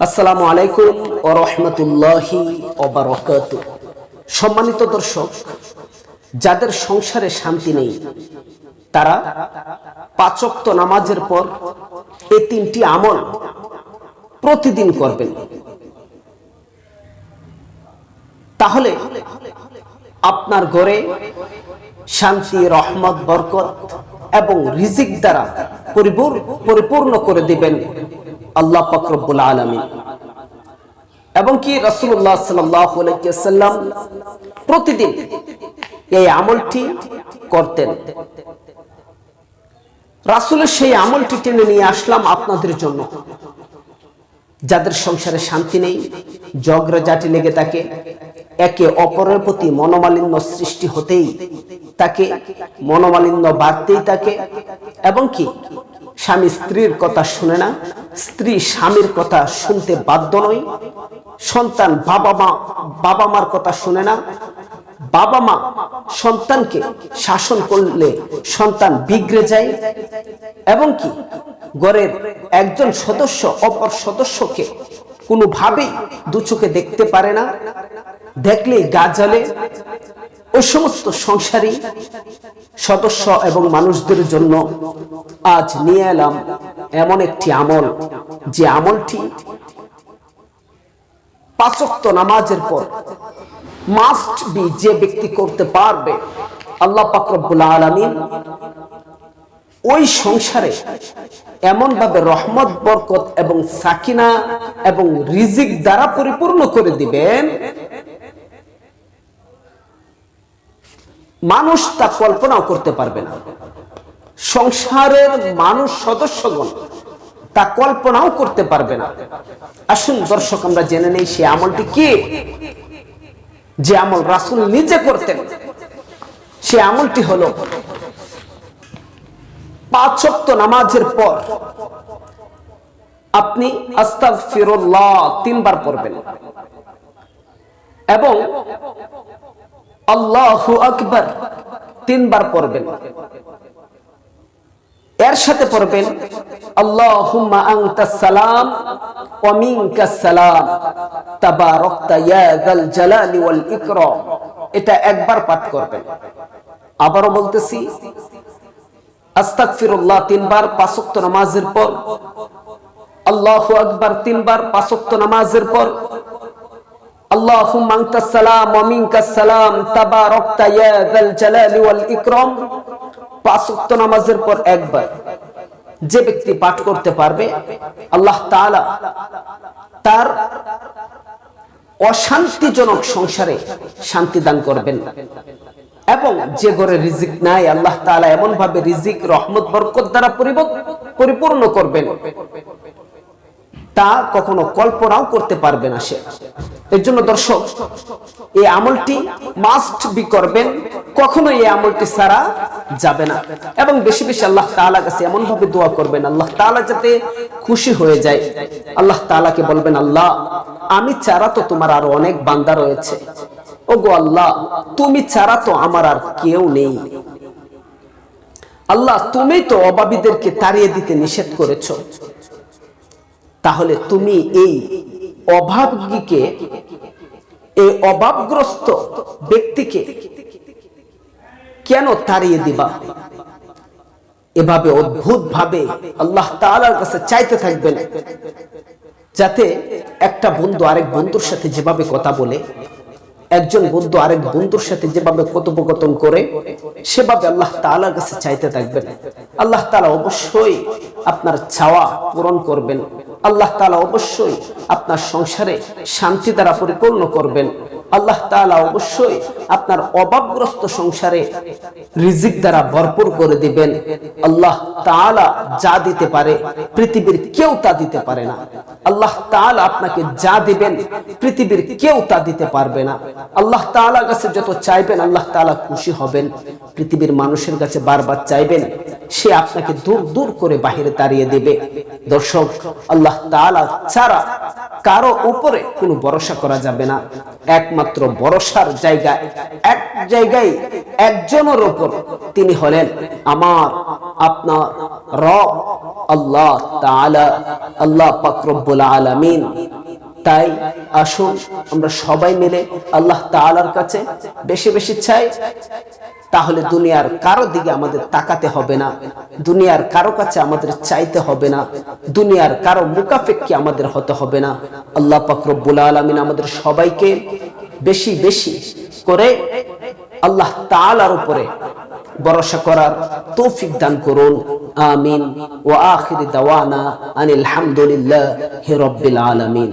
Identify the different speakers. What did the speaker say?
Speaker 1: আসসালামু আলাইকুম ও রহমতুল্লাহি ওবারকাত সম্মানিত দর্শক, যাদের সংসারে শান্তি নেই, তারা পাচক্ত নামাজের পর এই তিনটি আমল প্রতিদিন করবেন। তাহলে আপনার ঘরে শান্তি, রহমত, বরকত এবং রিজিক দ্বারা পরিপূর- পরিপূর্ণ করে দিবেন। আল্লাহ ফকরবুল আলমী এবং কি রসুল্লাহ সাল্লাম প্রতিদিন এই আমলটি করতেন। রাসুলের সেই আমলটি টেনে নিয়ে আসলাম আপনাদের জন্য। যাদের সংসারে শান্তি নেই, জগরাজাটি লেগে থাকে, একে অপরের প্রতি মনোমালিন্য সৃষ্টি হতেই তাকে মনোমালিন্য বাড়তেই তাকে এবং কি স্বামী স্ত্রীর কথা শুনে না, স্ত্রী স্বামীর কথা শুনতে বাধ্য নয়, সন্তান বাবা মা, বাবা মার কথা শুনে না, বাবা মা সন্তানকে শাসন করলে সন্তান বিগড়ে যায়, এবং কি ঘরের একজন সদস্য অপর সদস্যকে কোনোভাবেই দু চোখে দেখতে পারে না দেখলেই গা জ্বলে ওই সমস্ত সংসারী সদস্য এবং মানুষদের জন্য আজ নিয়ে এলাম এমন একটি আমল। যে আমলটি পাঁচক্ত নামাজের পর মাস্ট বি যে ব্যক্তি করতে পারবে, আল্লাহ পাকরবুল আলমিন ওই সংসারে এমন ভাবে রহমত, বরকত এবং সাকিনা এবং রিজিক দ্বারা পরিপূর্ণ করে দিবেন। মানুষ তা কল্পনাও করতে পারবে না। সংসারের মানুষ সদস্যগণ তা কল্পনাও করতে পারবে না। আসুন দর্শক, আমরা জেনে নেই সে আমলটি কি? যে আমল রাসুল নিজে করতেন। সে আমলটি হলো পাঁচক্ত নামাজের পর আপনি আস্তাক ফিরুল্লাহ তিনবার পড়বেন। এবং আল্লাহু তিনবার পড়বেন। এর সাথে পড়বেন, আল্লাহুম্মা আনতাস সালাম ওয়া মিনকাস সালাম। তাবারাকতা ইয়া যাল জালালি ওয়াল ইকরাম। এটা একবার পাঠ করবেন। আবারও বলতেছি, আস্তাগফিরুল্লাহ তিনবার পাঁচ ওয়াক্ত নামাজের পর, আল্লাহু আকবার তিনবার পাঁচ ওয়াক্ত নামাজের পর সালাম তাবারাকতা ইয়া যাল জালালি ওয়াল পাঁচ নামাজের পর একবার যে ব্যক্তি পাঠ করতে পারবে, আল্লাহ তাআলা তার অশান্তিজনক সংসারে শান্তি দান করবেন। এবং যে ঘরে রিজিক নাই, আল্লাহ তাআলা এমন ভাবে রিজিক, রহমত, বরকত দ্বারা পরিপূর্ণ করবেন। তা কখনো কল্পনাও করতে পারবে না সে। এর জন্য দর্শক, এই আমলটি মাস্ট বি করবেন কখনো এই আমলটি ছাড়া যাবে না। এবং বেশি বেশি আল্লাহ তাআলা কাছে এমন ভাবে দোয়া করবেন, আল্লাহ তাআলা যাতে খুশি হয়ে যায়। আল্লাহ তাআলাকে বলবেন, আল্লাহ, আমি ছাড়া তো তোমার আরও অনেক বান্দা রয়েছে। ও গো আল্লাহ, তুমি ছাড়া তো আমার আর কেউ নেই। আল্লাহ, তুমি তো অভাবীদেরকে তাড়িয়ে দিতে নিষেধ করেছ। তাহলে তুমি এই অভাবীকে এই অভাবগ্রস্ত ব্যক্তিকে কেন তাড়িয়ে দিবা? এভাবে অদ্ভুত ভাবে আল্লাহ তাআলার কাছে চাইতে থাকবেন, যাতে একটা বন্ধু আরেক বন্ধুর সাথে যেভাবে কথা বলে, একজন বন্ধু আরেক বন্ধুর সাথে যেভাবে কথোপকথন করে, সেভাবে আল্লাহ তাআলার কাছে চাইতে থাকবেন। আল্লাহ তাআলা অবশ্যই আপনার চাওয়া পূরণ করবেন। আল্লাহ তালা অবশ্যই আপনার সংসারে শান্তি দ্বারা পরিপূর্ণ করবেন। আল্লাহ তাআলা অবশ্যই আপনার অভাবগ্রস্ত সংসারে রিজিক দ্বারা ভরপুর করে দিবেন। আল্লাহ তাআলা যা দিতে পারে, পৃথিবীর কেউ তা দিতে পারে না। আল্লাহ তাআলা আপনাকে যা দিবেন, পৃথিবীর কেউ তা দিতে পারবে না। আল্লাহ তাআলার কাছে যত চাইবেন, আল্লাহ তাআলা খুশি হবেন। পৃথিবীর মানুষের কাছে বারবার চাইবেন, সে আপনাকে দূর দূর করে বাহিরে তাড়িয়ে দেবে। দর্শক, আল্লাহ তাআলা ছাড়া কারও উপরে কোনো ভরসা করা যাবে না। একমাত্র ভরসার জায়গায় এক জায়গায় একজনের উপর তিনি হলেন আমার, আপনার রব, আল্লাহ তাআলা, আল্লাহ পাকরব্বুল আলামিন। তাই আসুন আমরা সবাই মিলে আল্লাহ তাআলার কাছে বেশি বেশি চাই, তাহলে দুনিয়ার কারও দিকে আমাদের তাকাতে হবে না, দুনিয়ার কারও কাছে আমাদের চাইতে হবে না, দুনিয়ার কারও মুকাফেক্ষি আমাদের হতে হবে না। আল্লাহ পাকরব্বুল আলমিন আমাদের সবাইকে বেশি বেশি করে আল্লাহ তাআলার উপরে ভরসা করার তৌফিক দান করুন। আমিন। ও আখির দাওয়ানা আনিল হামদুলিল্লাহ আলমিন আলামিন।